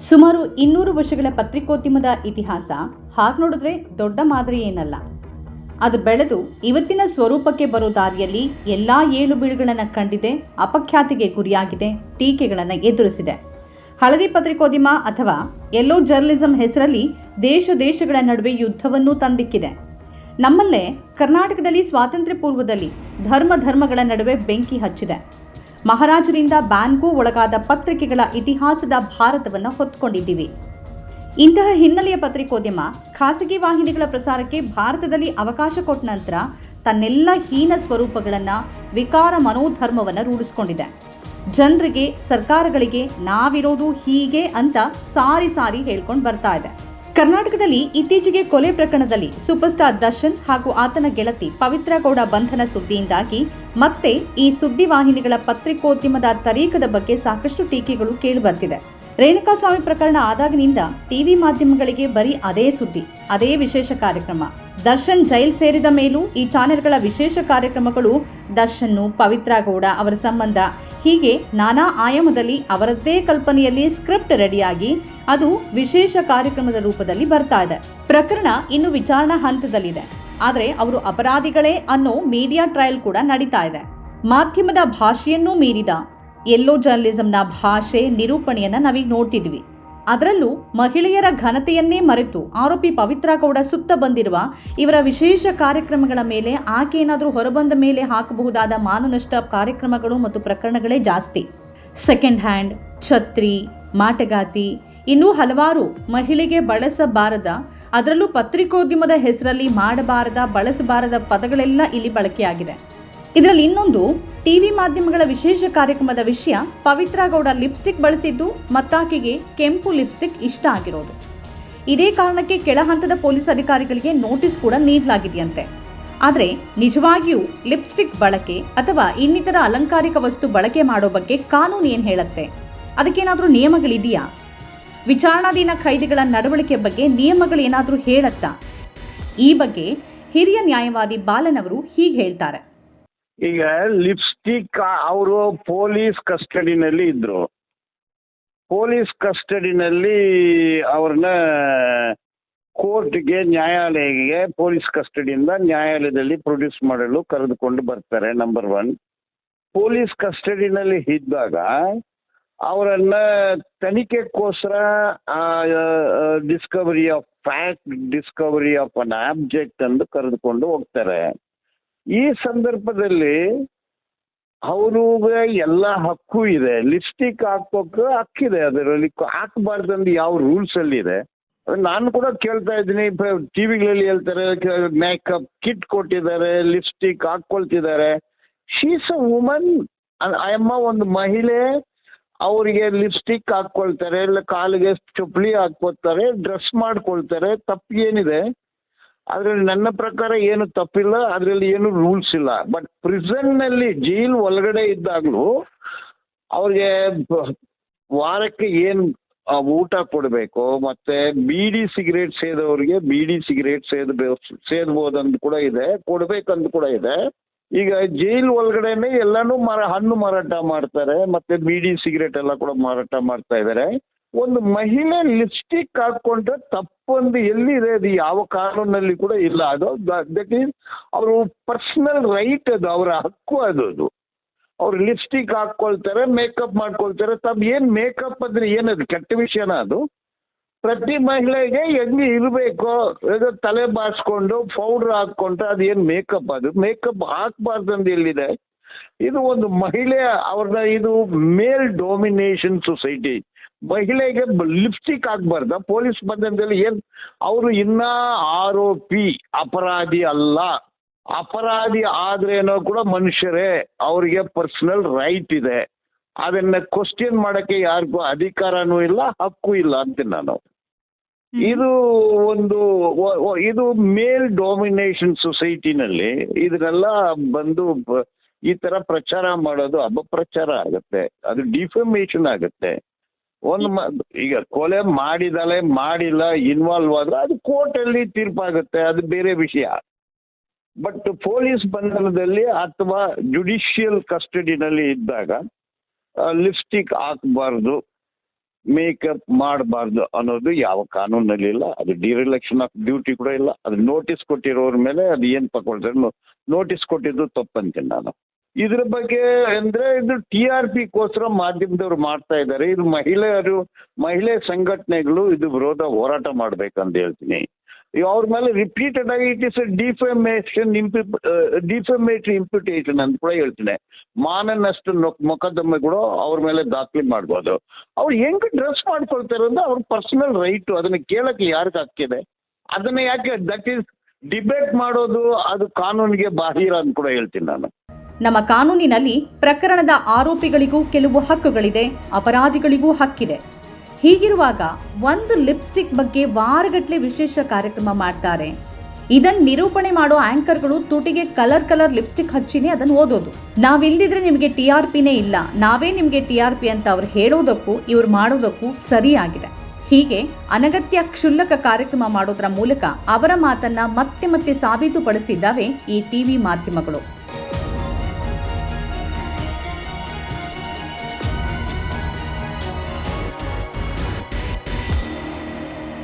ಸುಮಾರು ಇನ್ನೂರು ವರ್ಷಗಳ ಪತ್ರಿಕೋದ್ಯಮದ ಇತಿಹಾಸ ಹಾಗೆ ನೋಡಿದ್ರೆ ದೊಡ್ಡ ಮಾದರಿ ಏನಲ್ಲ. ಅದು ಬೆಳೆದು ಇವತ್ತಿನ ಸ್ವರೂಪಕ್ಕೆ ಬರೋ ದಾರಿಯಲ್ಲಿ ಎಲ್ಲಾ ಏಳು ಬೀಳುಗಳನ್ನು ಕಂಡಿದೆ, ಅಪಖ್ಯಾತಿಗೆ ಗುರಿಯಾಗಿದೆ, ಟೀಕೆಗಳನ್ನು ಎದುರಿಸಿದೆ. ಹಳದಿ ಪತ್ರಿಕೋದ್ಯಮ ಅಥವಾ ಎಲ್ಲೋ ಜರ್ನಲಿಸಂ ಹೆಸರಲ್ಲಿ ದೇಶ ದೇಶಗಳ ನಡುವೆ ಯುದ್ಧವನ್ನು ತಂದಿಕ್ಕಿದೆ. ನಮ್ಮಲ್ಲೇ ಕರ್ನಾಟಕದಲ್ಲಿ ಸ್ವಾತಂತ್ರ್ಯ ಪೂರ್ವದಲ್ಲಿ ಧರ್ಮ ಧರ್ಮಗಳ ನಡುವೆ ಬೆಂಕಿ ಹಚ್ಚಿದೆ. ಮಹಾರಾಜರಿಂದ ಬ್ಯಾನ್ಗೂ ಒಳಗಾದ ಪತ್ರಿಕೆಗಳ ಇತಿಹಾಸದ ಭಾರತವನ್ನು ಹೊತ್ಕೊಂಡಿದ್ದೀವಿ. ಇಂತಹ ಹಿನ್ನೆಲೆಯ ಪತ್ರಿಕೋದ್ಯಮ ಖಾಸಗಿ ವಾಹಿನಿಗಳ ಪ್ರಸಾರಕ್ಕೆ ಭಾರತದಲ್ಲಿ ಅವಕಾಶ ಕೊಟ್ಟ ನಂತರ ತನ್ನೆಲ್ಲ ಹೀನ ಸ್ವರೂಪಗಳನ್ನು ವಿಕಾರ ಮನೋಧರ್ಮವನ್ನು ರೂಢಿಸ್ಕೊಂಡಿದೆ. ಜನರಿಗೆ, ಸರ್ಕಾರಗಳಿಗೆ ನಾವಿರೋದು ಹೀಗೆ ಅಂತ ಸಾರಿ ಸಾರಿ ಹೇಳ್ಕೊಂಡು ಬರ್ತಾ ಇದೆ. ಕರ್ನಾಟಕದಲ್ಲಿ ಇತ್ತೀಚೆಗೆ ಕೊಲೆ ಪ್ರಕರಣದಲ್ಲಿ ಸೂಪರ್ ಸ್ಟಾರ್ ದರ್ಶನ್ ಹಾಗೂ ಆತನ ಗೆಳತಿ ಪವಿತ್ರ ಗೌಡ ಬಂಧನ ಸುದ್ದಿಯಿಂದಾಗಿ ಮತ್ತೆ ಈ ಸುದ್ದಿವಾಹಿನಿಗಳ ಪತ್ರಿಕೋದ್ಯಮದ ತರೀಕದ ಬಗ್ಗೆ ಸಾಕಷ್ಟು ಟೀಕೆಗಳು ಕೇಳಿಬರ್ತಿದೆ ರೇಣುಕಾಸ್ವಾಮಿ ಪ್ರಕರಣ ಆದಾಗಿನಿಂದ ಟಿವಿ ಮಾಧ್ಯಮಗಳಿಗೆ ಬರೀ ಅದೇ ಸುದ್ದಿ, ಅದೇ ವಿಶೇಷ ಕಾರ್ಯಕ್ರಮ. ದರ್ಶನ್ ಜೈಲ್ ಸೇರಿದ ಮೇಲೂ ಈ ಚಾನೆಲ್ಗಳ ವಿಶೇಷ ಕಾರ್ಯಕ್ರಮಗಳು ದರ್ಶನ್ ಪವಿತ್ರ ಗೌಡ ಅವರ ಸಂಬಂಧ ಹೀಗೆ ನಾನಾ ಆಯಾಮದಲ್ಲಿ ಅವರದ್ದೇ ಕಲ್ಪನೆಯಲ್ಲಿ ಸ್ಕ್ರಿಪ್ಟ್ ರೆಡಿಯಾಗಿ ಅದು ವಿಶೇಷ ಕಾರ್ಯಕ್ರಮದ ರೂಪದಲ್ಲಿ ಬರ್ತಾ ಇದೆ. ಪ್ರಕರಣ ಇನ್ನು ವಿಚಾರಣಾ ಹಂತದಲ್ಲಿದೆ. ಆದರೆ ಅವರು ಅಪರಾಧಿಗಳೇ ಅನ್ನೋ ಮೀಡಿಯಾ ಟ್ರಯಲ್ ಕೂಡ ನಡೀತಾ ಇದೆ. ಮಾಧ್ಯಮದ ಭಾಷೆಯನ್ನೂ ಮೀರಿದ ಎಲ್ಲೋ ಜರ್ನಲಿಸಂನ ಭಾಷೆ ನಿರೂಪಣೆಯನ್ನು ನಾವೀಗ ನೋಡ್ತಿದ್ವಿ. ಅದರಲ್ಲೂ ಮಹಿಳೆಯರ ಘನತೆಯನ್ನೇ ಮರೆತು ಆರೋಪಿ ಪವಿತ್ರ ಗೌಡ ಸುತ್ತ ಬಂದಿರುವ ಇವರ ವಿಶೇಷ ಕಾರ್ಯಕ್ರಮಗಳ ಮೇಲೆ ಆಕೆ ಹೊರಬಂದ ಮೇಲೆ ಹಾಕಬಹುದಾದ ಮಾನನಷ್ಟ ಕಾರ್ಯಕ್ರಮಗಳು ಮತ್ತು ಪ್ರಕರಣಗಳೇ ಜಾಸ್ತಿ. ಸೆಕೆಂಡ್ ಹ್ಯಾಂಡ್ ಛತ್ರಿ, ಮಾಟಗಾತಿ, ಇನ್ನೂ ಹಲವಾರು ಮಹಿಳೆಗೆ ಬಳಸಬಾರದ, ಅದರಲ್ಲೂ ಪತ್ರಿಕೋದ್ಯಮದ ಹೆಸರಲ್ಲಿ ಮಾಡಬಾರದ, ಬಳಸಬಾರದ ಪದಗಳೆಲ್ಲ ಇಲ್ಲಿ ಬಳಕೆಯಾಗಿದೆ. ಇದರಲ್ಲಿ ಇನ್ನೊಂದು ಟಿವಿ ಮಾಧ್ಯಮಗಳ ವಿಶೇಷ ಕಾರ್ಯಕ್ರಮದ ವಿಷಯ ಪವಿತ್ರ ಗೌಡ ಲಿಪ್ಸ್ಟಿಕ್ ಬಳಸಿದ್ದು ಮತ್ತಾಕೆಗೆ ಕೆಂಪು ಲಿಪ್ಸ್ಟಿಕ್ ಇಷ್ಟ ಆಗಿರೋದು. ಇದೇ ಕಾರಣಕ್ಕೆ ಕೆಳ ಹಂತದ ಪೊಲೀಸ್ ಅಧಿಕಾರಿಗಳಿಗೆ ನೋಟಿಸ್ ಕೂಡ ನೀಡಲಾಗಿದೆಯಂತೆ. ಆದರೆ ನಿಜವಾಗಿಯೂ ಲಿಪ್ಸ್ಟಿಕ್ ಬಳಕೆ ಅಥವಾ ಇನ್ನಿತರ ಅಲಂಕಾರಿಕ ವಸ್ತು ಬಳಕೆ ಮಾಡೋ ಬಗ್ಗೆ ಕಾನೂನು ಏನು ಹೇಳುತ್ತೆ? ಅದಕ್ಕೇನಾದರೂ ನಿಯಮಗಳಿದೆಯಾ? ವಿಚಾರಣಾಧೀನ ಖೈದಿಗಳ ನಡವಳಿಕೆ ಬಗ್ಗೆ ನಿಯಮಗಳು ಏನಾದರೂ ಹೇಳತ್ತಾ? ಈ ಬಗ್ಗೆ ಹಿರಿಯ ನ್ಯಾಯವಾದಿ ಬಾಲನವರು ಹೀಗೆ ಹೇಳ್ತಾರೆ. ಈಗ ಲಿಪ್ಸ್ಟಿಕ್ ಅವರು ಪೊಲೀಸ್ ಕಸ್ಟಡಿನಲ್ಲಿ ಇದ್ರು. ಪೊಲೀಸ್ ಕಸ್ಟಡಿನಲ್ಲಿ ಅವ್ರನ್ನ ಕೋರ್ಟ್ಗೆ ನ್ಯಾಯಾಲಯಕ್ಕೆ ಪೊಲೀಸ್ ಕಸ್ಟಡಿಯಿಂದ ನ್ಯಾಯಾಲಯದಲ್ಲಿ ಪ್ರೊಡ್ಯೂಸ್ ಮಾಡಲು ಕರೆದುಕೊಂಡು ಬರ್ತಾರೆ ನಂಬರ್ ಒನ್ ಪೊಲೀಸ್ ಕಸ್ಟಡಿನಲ್ಲಿ ಇದ್ದಾಗ ಅವರನ್ನ ತನಿಖೆಗೋಸ್ಕರ discovery of fact discovery of an object ಅಂದು ಕರೆದುಕೊಂಡು ಹೋಗ್ತಾರೆ. ಈ ಸಂದರ್ಭದಲ್ಲಿ ಅವ್ರಿಗೆ ಎಲ್ಲ ಹಕ್ಕು ಇದೆ, ಲಿಪ್ಸ್ಟಿಕ್ ಹಾಕೋಕೆ ಹಕ್ಕಿದೆ ಅದರಲ್ಲಿ, ಹಾಕಬಾರ್ದಂದು ಯಾವ ರೂಲ್ಸ್ ಅಲ್ಲಿ ಇದೆ. ನಾನು ಕೂಡ ಕೇಳ್ತಾ ಇದ್ದೀನಿ ಟಿವಿಗಳಲ್ಲಿ ಹೇಳ್ತಾರೆ ಮೇಕಪ್ ಕಿಟ್ ಕೊಟ್ಟಿದ್ದಾರೆ, ಲಿಪ್ಸ್ಟಿಕ್ ಹಾಕೊಳ್ತಿದ್ದಾರೆ ಶೀಸ್ ಅ ವುಮನ್ ಅಮ್ಮ ಒಂದು ಮಹಿಳೆ, ಅವರಿಗೆ ಲಿಪ್ಸ್ಟಿಕ್ ಹಾಕ್ಕೊಳ್ತಾರೆ, ಇಲ್ಲ ಕಾಲಿಗೆ ಚಪ್ಪಲಿ ಹಾಕ್ಕೊಳ್ತಾರೆ ಡ್ರೆಸ್ ಮಾಡ್ಕೊಳ್ತಾರೆ ತಪ್ಪು ಏನಿದೆ ಅದರಲ್ಲಿ ನನ್ನ ಪ್ರಕಾರ ಏನು ತಪ್ಪಿಲ್ಲ, ಅದರಲ್ಲಿ ಏನು ರೂಲ್ಸ್ ಇಲ್ಲ. ಬಟ್ ಪ್ರಿಸನ್ನಲ್ಲಿ ಜೈಲ್ ಒಳಗಡೆ ಇದ್ದಾಗ್ಲೂ ಅವ್ರಿಗೆ ವಾರಕ್ಕೆ ಏನು ಊಟ ಕೊಡಬೇಕು, ಮತ್ತೆ ಬೀಡಿ ಸಿಗರೇಟ್ ಸೇದೋರಿಗೆ ಬೀಡಿ ಸಿಗರೇಟ್ ಸೇದ ಸೇದ್ಬೋದಂತ ಕೂಡ ಇದೆ ಕೊಡ್ಬೇಕಂತ ಕೂಡ ಇದೆ. ಈಗ ಜೈಲ್ ಒಳಗಡೆನೆ ಎಲ್ಲಾನು ಮರ, ಹಣ್ಣು ಮಾರಾಟ ಮಾಡ್ತಾರೆ, ಮತ್ತೆ ಬೀಡಿ ಸಿಗರೇಟ್ ಎಲ್ಲ ಕೂಡ ಮಾರಾಟ ಮಾಡ್ತಾ ಇದ್ದಾರೆ ಒಂದು ಮಹಿಳೆ ಲಿಪ್ಸ್ಟಿಕ್ ಹಾಕೊಂಡ್ರೆ ತಪ್ಪೊಂದು ಎಲ್ಲಿದೆ? ಅದು ಯಾವ ಕಾನೂನಲ್ಲಿ ಕೂಡ ಇಲ್ಲ. ಅದು ದಟ್ ಈಸ್ ಅವರು ಪರ್ಸನಲ್ ರೈಟ್ ಅದು, ಅವರ ಹಕ್ಕು ಅದು ಅದು. ಅವ್ರು ಲಿಪ್ಸ್ಟಿಕ್ ಹಾಕ್ಕೊಳ್ತಾರೆ ಮೇಕಪ್ ಮಾಡ್ಕೊಳ್ತಾರೆ. ತಮ್ಮ ಏನು ಮೇಕಪ್ ಅಂದ್ರೆ ಏನದು? ಕೆಟ್ಟ ವಿಷಯನ ಅದು? ಪ್ರತಿ ಮಹಿಳೆಗೆ ಹೆಂಗೆ ಇರಬೇಕು ತಲೆ ಬಾರಿಸ್ಕೊಂಡು ಪೌಡ್ರ್ ಹಾಕೊಂಡ್ರೆ ಅದು ಏನು ಮೇಕಪ್ ಅದು? ಮೇಕಪ್ ಹಾಕ್ಬಾರ್ದಂದು ಎಲ್ಲಿದೆ? ಇದು ಒಂದು ಮಹಿಳೆ ಅವ್ರನ್ನ ಇದು ಮೇಲ್ ಡೊಮಿನೇಷನ್ ಸೊಸೈಟಿ ಮಹಿಳೆಗೆ ಲಿಪ್ಸ್ಟಿಕ್ ಹಾಕ್ಬಾರ್ದ. ಪೊಲೀಸ್ ಬಂಧನದಲ್ಲಿ ಏನು ಅವರು ಇನ್ನ ಆರೋಪಿ ಅಪರಾಧಿ ಅಲ್ಲ. ಅಪರಾಧಿ ಆದ್ರೇನೋ ಕೂಡ ಮನುಷ್ಯರೇ ಅವರಿಗೆ ಪರ್ಸನಲ್ ರೈಟ್ ಇದೆ. ಅದನ್ನ ಕ್ವಶನ್ ಮಾಡಕ್ಕೆ ಯಾರಿಗೂ ಅಧಿಕಾರನೂ ಇಲ್ಲ ಹಕ್ಕು ಇಲ್ಲ ಅಂತೀನಿ ನಾನು. ಇದು ಒಂದು ಇದು ಮೇಲ್ ಡಾಮಿನೇಷನ್ ಸೊಸೈಟಿನಲ್ಲಿ ಇದನ್ನೆಲ್ಲ ಬಂದು ಈ ತರ ಪ್ರಚಾರ ಮಾಡೋದು ಅಪಪ್ರಚಾರ ಆಗುತ್ತೆ. ಅದು ಡಿಫಮೇಷನ್ ಆಗುತ್ತೆ. ಒಂದು ಈಗ ಕೊಲೆ ಮಾಡಿದಲೆ ಮಾಡಿಲ್ಲ ಇನ್ವಾಲ್ವ್ ಆದ್ರೆ ಅದು ಕೋರ್ಟಲ್ಲಿ ತೀರ್ಪಾಗುತ್ತೆ, ಅದು ಬೇರೆ ವಿಷಯ. ಬಟ್ ಪೊಲೀಸ್ ಬಂಧನದಲ್ಲಿ ಅಥವಾ ಜುಡಿಷಿಯಲ್ ಕಸ್ಟಡಿನಲ್ಲಿ ಇದ್ದಾಗ ಲಿಪ್ಸ್ಟಿಕ್ ಹಾಕಬಾರ್ದು ಮೇಕಪ್ ಮಾಡಬಾರ್ದು ಅನ್ನೋದು ಯಾವ ಕಾನೂನಲ್ಲಿ ಇಲ್ಲ. ಅದು ಡಿರಿಲೆಕ್ಷನ್ ಆಫ್ ಡ್ಯೂಟಿ ಕೂಡ ಇಲ್ಲ. ಅದು ನೋಟಿಸ್ ಕೊಟ್ಟಿರೋರ ಮೇಲೆ ಅದು ಏನು ತಗೊಳ್ತಾರೆ ನೋಟಿಸ್ ಕೊಟ್ಟಿದ್ದು ತಪ್ಪಂತೀನಿ ನಾನು. ಇದ್ರ ಬಗ್ಗೆ ಅಂದ್ರೆ ಇದು ಟಿ ಆರ್ ಪಿಗೋಸ್ಕರ ಮಾಧ್ಯಮದವ್ರು ಮಾಡ್ತಾ ಇದ್ದಾರೆ. ಇದು ಮಹಿಳೆಯರು, ಮಹಿಳೆ ಸಂಘಟನೆಗಳು ಇದು ವಿರೋಧ ಹೋರಾಟ ಮಾಡ್ಬೇಕಂತ ಹೇಳ್ತೀನಿ. ಅವ್ರ ಮೇಲೆ ರಿಪೀಟೆಡ್ ಆಗಿ ಇಟ್ ಇಸ್ ಡಿಫಮೇಷನ್ ಇಂಪಿ ಡಿಫಮೇಟರಿ ಇಂಪ್ಯುಟೇಷನ್ ಅಂತ ಕೂಡ ಹೇಳ್ತೀನಿ. ಮಾನನಷ್ಟು ಮೊಕದ್ದಮೆ ಕೂಡ ಅವ್ರ ಮೇಲೆ ದಾಖಲೆ ಮಾಡ್ಬೋದು. ಅವ್ರು ಹೆಂಗ್ ಡ್ರೆಸ್ ಮಾಡ್ಕೊಳ್ತಾರೆ ಅಂದ್ರೆ ಅವ್ರ ಪರ್ಸನಲ್ ರೈಟು ಅದನ್ನ ಕೇಳಕ್ಕೆ ಯಾರಿಗೆ ಹಕ್ಕಿದೆ? ಅದನ್ನ ಯಾಕೆ ದಟ್ ಈಸ್ ಡಿಬೇಟ್ ಮಾಡೋದು ಅದು ಕಾನೂನಿಗೆ ಬಾಹಿರ ಅಂತ ಕೂಡ ಹೇಳ್ತೀನಿ ನಾನು. ನಮ್ಮ ಕಾನೂನಿನಲ್ಲಿ ಪ್ರಕರಣದ ಆರೋಪಿಗಳಿಗೂ ಕೆಲವು ಹಕ್ಕುಗಳಿದೆ, ಅಪರಾಧಿಗಳಿಗೂ ಹಕ್ಕಿದೆ. ಹೀಗಿರುವಾಗ ಒಂದು ಲಿಪ್ಸ್ಟಿಕ್ ಬಗ್ಗೆ ವಾರಗಟ್ಟಲೆ ವಿಶೇಷ ಕಾರ್ಯಕ್ರಮ ಮಾಡ್ತಾರೆ. ಇದನ್ನು ನಿರೂಪಣೆ ಮಾಡೋ ಆಂಕರ್ಗಳು ತುಟಿಗೆ ಕಲರ್ ಕಲರ್ ಲಿಪ್ಸ್ಟಿಕ್ ಹಚ್ಚಿನೇ ಅದನ್ನು ಓದೋದು. ನಾವಿಲ್ದಿದ್ರೆ ನಿಮಗೆ ಟಿ ಆರ್ ಪಿನೇ ಇಲ್ಲ. ನಾವೇ ನಿಮಗೆ ಟಿ ಆರ್ ಪಿ ಅಂತ ಅವ್ರು ಹೇಳೋದಕ್ಕೂ, ಇವ್ರು ಮಾಡೋದಕ್ಕೂ ಸರಿಯಾಗಿದೆ. ಹೀಗೆ ಅನಗತ್ಯ ಕ್ಷುಲ್ಲಕ ಕಾರ್ಯಕ್ರಮ ಮಾಡೋದ್ರ ಮೂಲಕ ಅವರ ಮಾತನ್ನ ಮತ್ತೆ ಮತ್ತೆ ಸಾಬೀತುಪಡಿಸಿದ್ದಾವೆ ಈ ಟಿವಿ ಮಾಧ್ಯಮಗಳು.